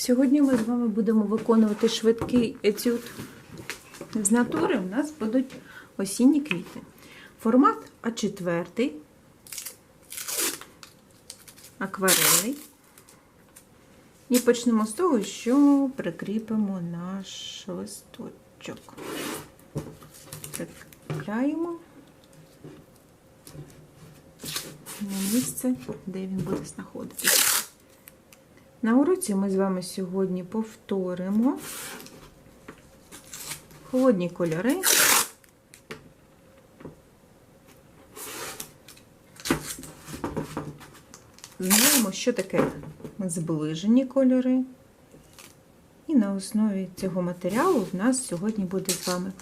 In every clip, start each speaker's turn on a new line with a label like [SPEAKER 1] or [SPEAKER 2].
[SPEAKER 1] Сьогодні ми з вами будемо виконувати швидкий етюд з натури. У нас будуть осінні квіти. Формат А4, акварельний. І почнемо з того, що прикріпимо наш листочок. Прикріпляємо на місце, де він буде знаходитися. На уроці ми з вами сьогодні повторимо холодні кольори. Знаємо, що таке зближені кольори. І на основі цього матеріалу в нас сьогодні буде з вами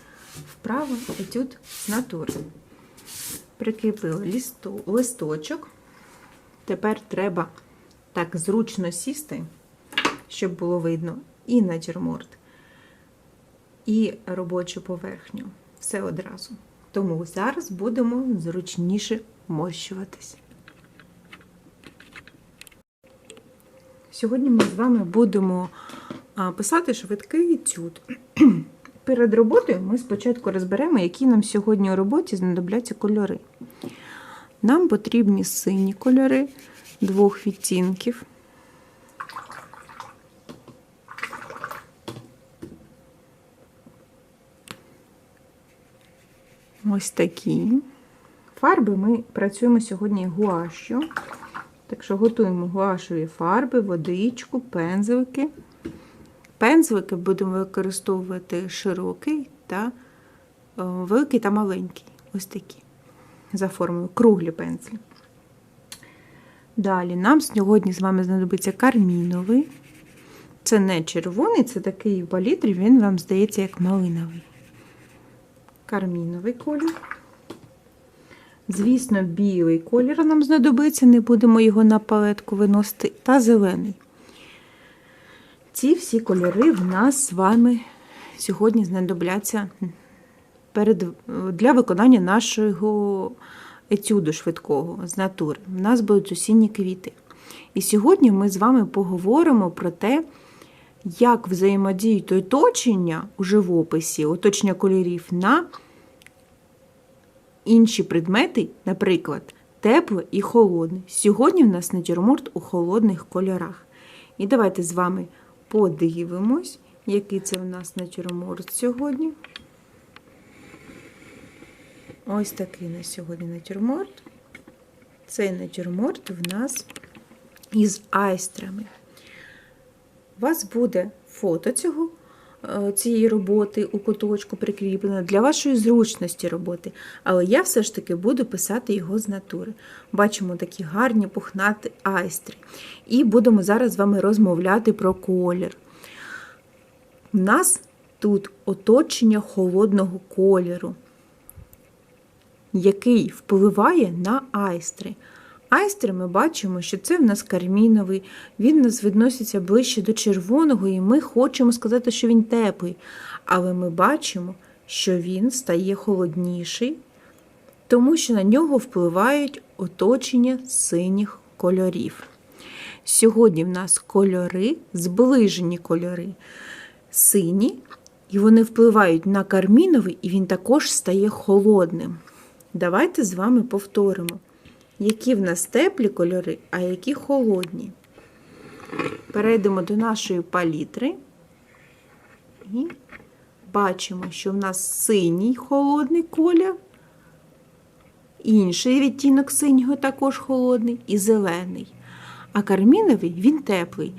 [SPEAKER 1] вправа етюд з натури. Прикріпили листочок. Тепер треба так зручно сісти, щоб було видно і натюрморт, і робочу поверхню. Все одразу. Тому зараз будемо зручніше мощуватись. Сьогодні ми з вами будемо писати швидкий етюд. Перед роботою ми спочатку розберемо, які нам сьогодні у роботі знадобляться кольори. Нам потрібні сині кольори двох відтінків. Ось такі. Фарби ми працюємо сьогодні гуашю. Так що готуємо гуашеві фарби, водичку, пензлики. Пензлики будемо використовувати широкий та великий та маленький. Ось такі. За формою круглі пензлі. Далі нам сьогодні з вами знадобиться карміновий. Це не червоний, це такий в палітрі, він вам здається як малиновий. Карміновий колір. Звісно, білий колір нам знадобиться, не будемо його на палетку виносити, та зелений. Ці всі кольори в нас з вами сьогодні знадобляться перед, для виконання нашого етюду швидкого з натури. У нас будуть осінні квіти. І сьогодні ми з вами поговоримо про те, як взаємодіють оточення у живописі, оточення кольорів на інші предмети, наприклад, тепле і холодне. Сьогодні в нас натюрморт у холодних кольорах. І давайте з вами подивимось, який це в нас натюрморт сьогодні. Ось такий на сьогодні натюрморт. Цей натюрморт в нас із айстрами. У вас буде фото цього, цієї роботи у куточку прикріплено для вашої зручності роботи. Але я все ж таки буду писати його з натури. Бачимо такі гарні пухнаті айстри. І будемо зараз з вами розмовляти про колір. У нас тут оточення холодного кольору який впливає на айстри. Айстри ми бачимо, що це в нас карміновий, він у нас відноситься ближче до червоного, і ми хочемо сказати, що він теплий. Але ми бачимо, що він стає холодніший, тому що на нього впливають оточення синіх кольорів. Сьогодні в нас кольори, зближені кольори сині, і вони впливають на карміновий, і він також стає холодним. Давайте з вами повторимо, які в нас теплі кольори, а які холодні. Перейдемо до нашої палітри і бачимо, що в нас синій холодний колір, інший відтінок синього також холодний і зелений. А карміновий він теплий.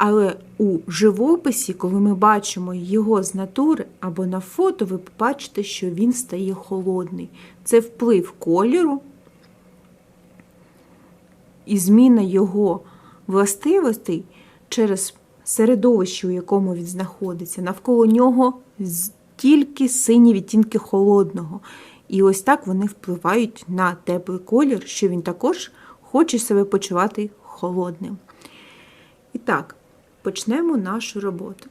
[SPEAKER 1] Але у живописі, коли ми бачимо його з натури або на фото, ви побачите, що він стає холодний. Це вплив кольору і зміна його властивостей через середовище, у якому він знаходиться. Навколо нього тільки сині відтінки холодного. І ось так вони впливають на теплий колір, що він також хоче себе почувати холодним. І так, почнемо нашу роботу.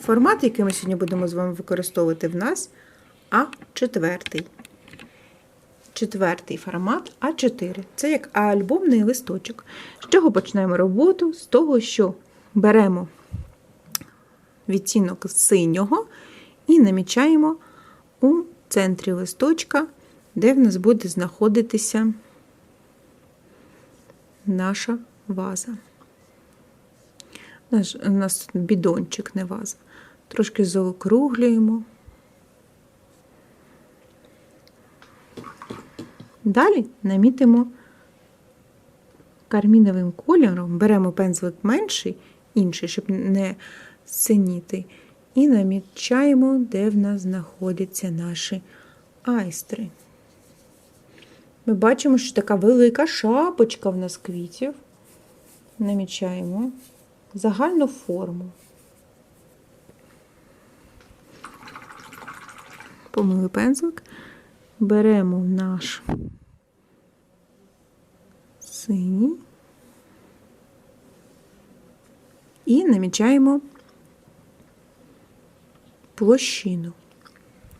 [SPEAKER 1] Формат, який ми сьогодні будемо з вами використовувати в нас А4. четвертий формат А4. Це як альбомний листочок. З чого почнемо роботу? З того, що беремо відтінок синього і намічаємо у центрі листочка, де в нас буде знаходитися наша ваза. Наш, у нас бідончик, не ваза. Трошки заокруглюємо. Далі намітимо карміновим кольором, беремо пензлик менший, інший, щоб не синіти, і намічаємо, де в нас знаходяться наші айстри. Ми бачимо, що така велика шапочка в нас квітів. Намічаємо загальну форму. Помили пензлик, беремо наш синій і намічаємо площину.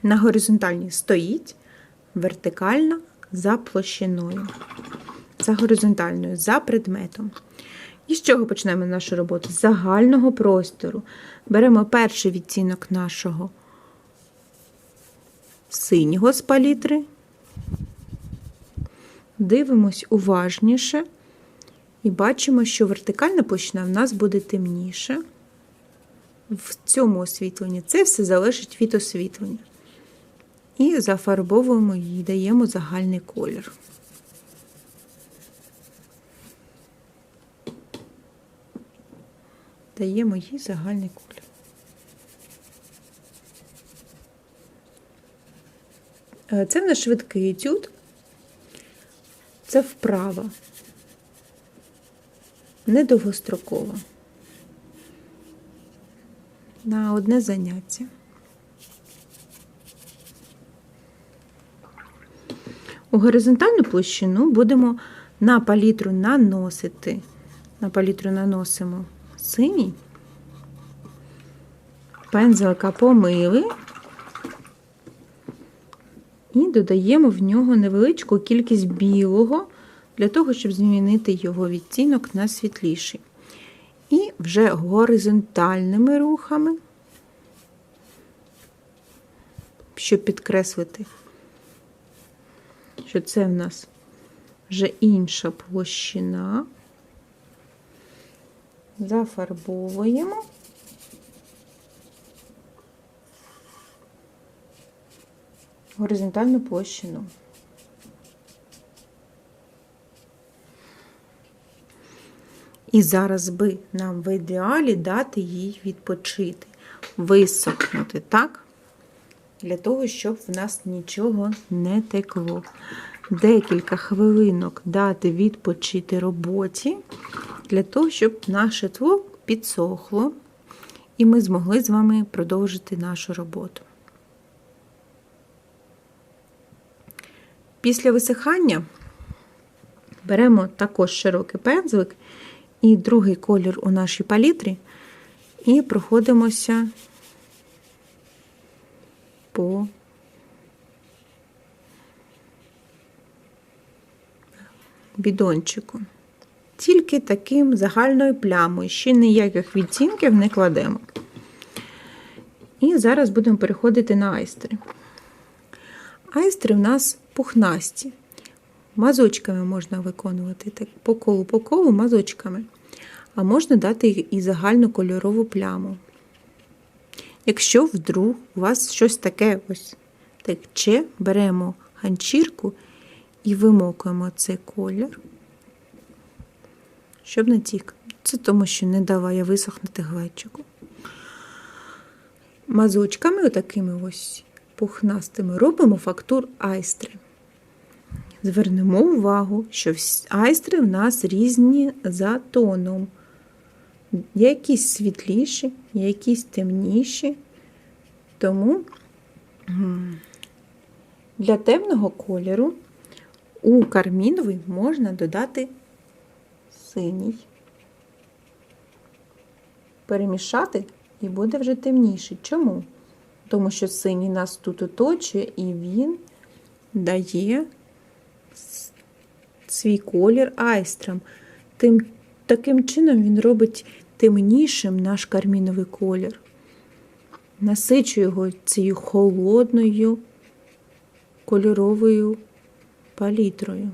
[SPEAKER 1] На горизонтальній стоїть вертикальна за площиною, за горизонтальною, за предметом. І з чого почнемо нашу роботу? З загального простору. Беремо перший відтінок нашого синього з палітри, дивимось уважніше і бачимо, що вертикальна площина в нас буде темніша. В цьому освітленні це все залежить від освітлення. І зафарбовуємо її, даємо загальний колір. Даємо їй загальний колір. Е, Це в нас швидкий етюд. Це вправа. Недовгострокова. На одне заняття. У горизонтальну площину будемо на палітру наносити. На палітру наносимо синій, пензлика помили і додаємо в нього невеличку кількість білого, для того, щоб змінити його відтінок на світліший. І вже горизонтальними рухами, щоб підкреслити, що це в нас вже інша площина. Зафарбовуємо. Горизонтальну площину. І зараз би нам в ідеалі дати їй відпочити, висохнути, так? Для того, щоб в нас нічого не текло. Декілька хвилинок дати відпочити роботі, для того, щоб наше тло підсохло, і ми змогли з вами продовжити нашу роботу. Після висихання беремо також широкий пензлик і другий колір у нашій палітрі, і проходимося по бідончику. Тільки таким загальною плямою, ще ніяких відтінків не кладемо. І зараз будемо переходити на айстри. Айстри в нас пухнасті. Мазочками можна виконувати так, по колу по колу мазочками. А можна дати і загальну кольорову пляму. Якщо вдруг у вас щось таке ось тече, беремо ганчірку і вимокуємо цей колір, щоб не тік. Це тому, що не даває висохнути глечику. Мазочками, отакими ось пухнастими, робимо фактур айстри. Звернемо увагу, що айстри в нас різні за тоном. Є якісь світліші, є якісь темніші. Тому для темного кольору у карміновий можна додати синій, перемішати і буде вже темніший. Чому? Тому що синій нас тут оточує і він дає свій колір айстрам. Тим, таким чином він робить темнішим наш карміновий колір. Насичує його цією холодною кольоровою палітрою.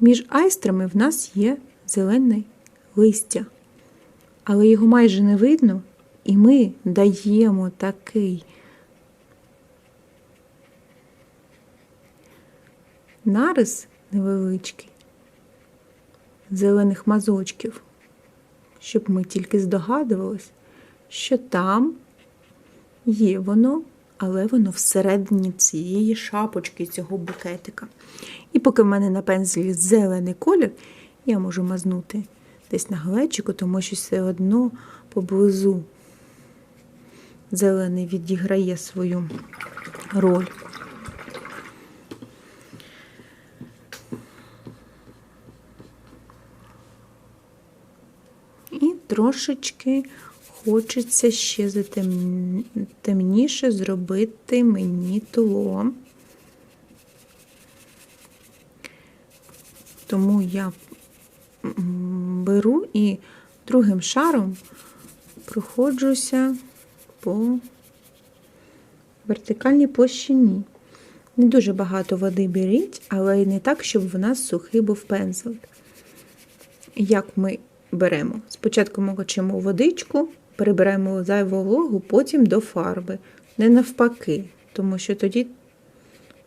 [SPEAKER 1] Між айстрами в нас є зелене листя, але його майже не видно, і ми даємо такий нарис невеличкий зелених мазочків, щоб ми тільки здогадувались, що там є воно, але воно всередині цієї шапочки, цього букетика. І поки в мене на пензлі зелений колір, я можу мазнути десь на глечику, тому що все одно поблизу зелений відіграє свою роль. І трошечки хочеться ще темніше зробити мені тло. Тому я беру і другим шаром проходжуся по вертикальній площині. Не дуже багато води беріть, але не так, щоб в нас сухий був пензель. Як ми беремо? Спочатку мочимо водичку, перебираємо зайву вологу, потім до фарби. Не навпаки, тому що тоді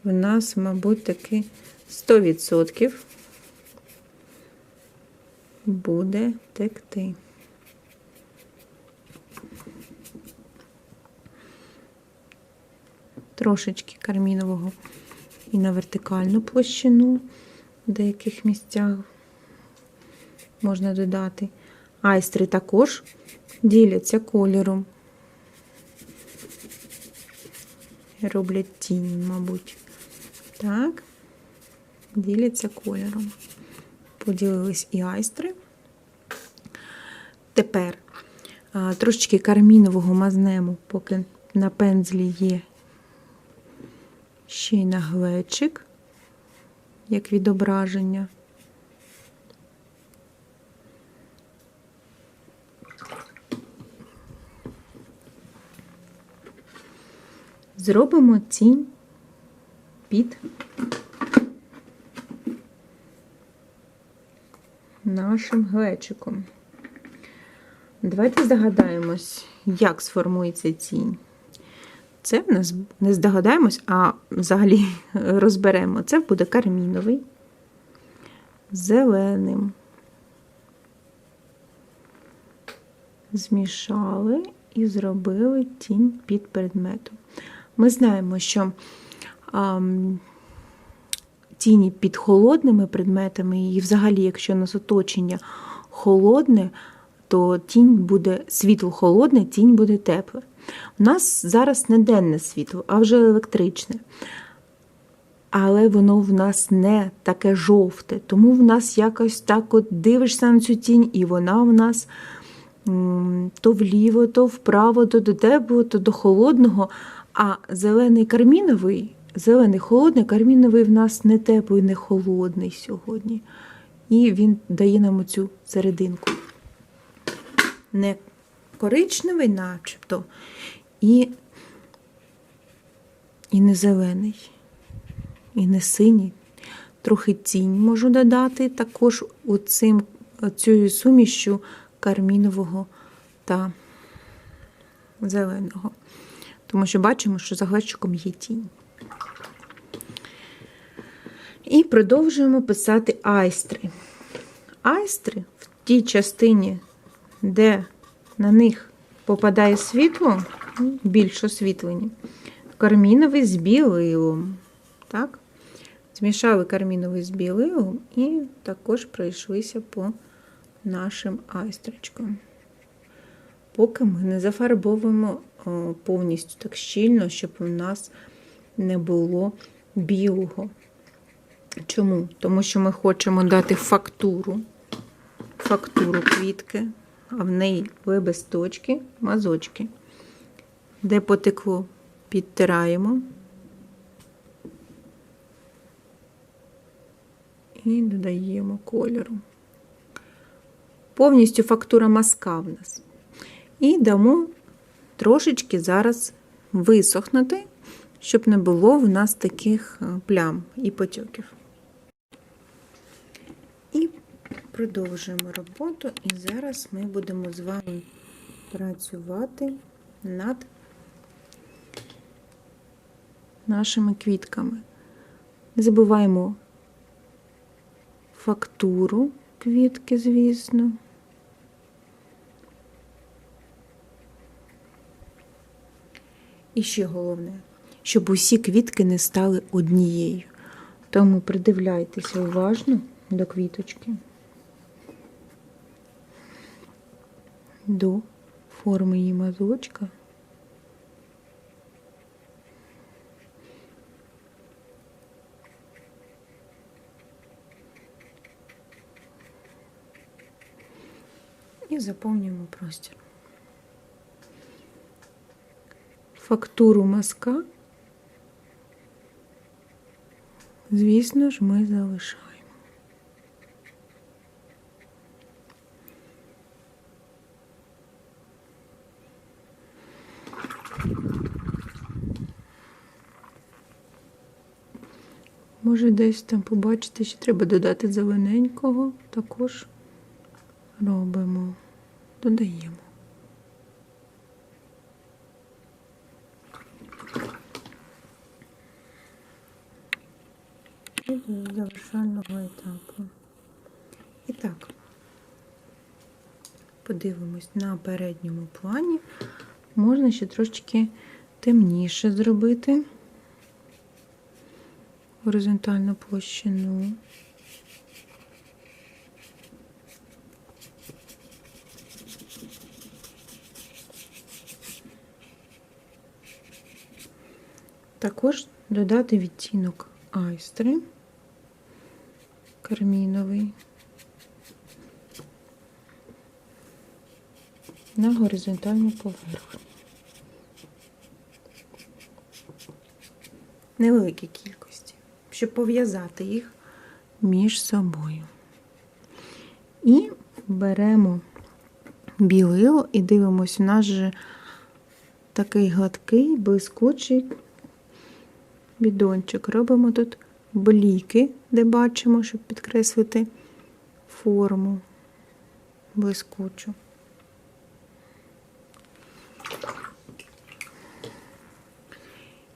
[SPEAKER 1] в нас, мабуть, таки 100% буде текти. Трошечки кармінового і на вертикальну площину в деяких місцях можна додати. Айстри також діляться кольором. Роблять тінь, мабуть. Так, діляться кольором. Поділились і айстри. Тепер трошечки кармінового мазнемо, поки на пензлі є ще й наглечик, як відображення. Зробимо тінь під нашим глечиком. Давайте здогадаємось, як сформується тінь. Це в нас не здогадаємось, а взагалі розберемо. Це буде карміновий, зеленим. Змішали і зробили тінь під предметом. Ми знаємо, що а, тіні під холодними предметами, і взагалі, якщо у нас оточення холодне, то тінь буде світло холодне, тінь буде тепле. У нас зараз не денне світло, а вже електричне. Але воно в нас не таке жовте, тому в нас якось так от дивишся на цю тінь, і вона в нас то вліво, то вправо, то до теплого, то до холодного. А зелений карміновий, зелений холодний, карміновий в нас не теплий, не холодний сьогодні. І він дає нам оцю серединку. Не коричневий, начебто, і, і не зелений, і не синій. Трохи тінь можу додати також оцим, цією сумішю кармінового та зеленого. Тому що бачимо, що за глечиком є тінь. І продовжуємо писати айстри. Айстри в тій частині, де на них попадає світло, ну, більш освітлені, карміновий з білилом. Так? Змішали карміновий з білилом і також пройшлися по нашим айстричкам. Поки ми не зафарбовуємо повністю так щільно, щоб у нас не було білого. Чому? Тому що ми хочемо дати фактуру, фактуру квітки, а в неї лебесточки, мазочки. Де потекло підтираємо. І додаємо кольору. Повністю фактура мазка в нас. І дамо трошечки зараз висохнути, щоб не було в нас таких е, плям і потьоків. І продовжуємо роботу. І зараз ми будемо з вами працювати над нашими квітками. Не забуваємо фактуру квітки, звісно. І ще головне, щоб усі квітки не стали однією. Тому придивляйтеся уважно до квіточки, до форми її мазочка. І заповнюємо простір. Фактуру мазка, звісно ж, ми залишаємо. Може, десь там побачите, що треба додати зелененького, також робимо, додаємо. І до завершального етапу. І так, подивимось на передньому плані. Можна ще трошечки темніше зробити горизонтальну площину. Також додати відтінок айстри карміновий на горизонтальну поверхню. Невеликій кількості, щоб пов'язати їх між собою. І беремо білило і дивимось, у нас же такий гладкий, блискучий бідончик. Робимо тут бліки, де бачимо, щоб підкреслити форму блискучу.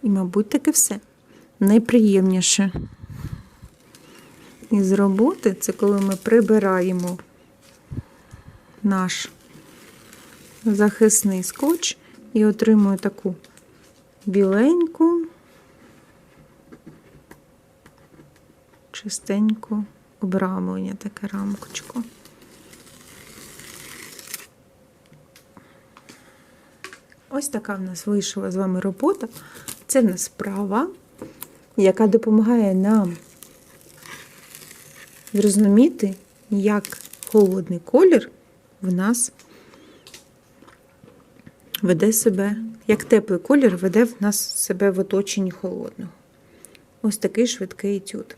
[SPEAKER 1] І, мабуть, таке все. Найприємніше із роботи це коли ми прибираємо наш захисний скотч і отримуємо таку біленьку, чистеньку обрамлення, таке рамочко. Ось така в нас вийшла з вами робота. Це в нас справа, яка допомагає нам зрозуміти, як холодний колір в нас веде себе, як теплий колір веде в нас себе в оточенні холодного. Ось такий швидкий етюд.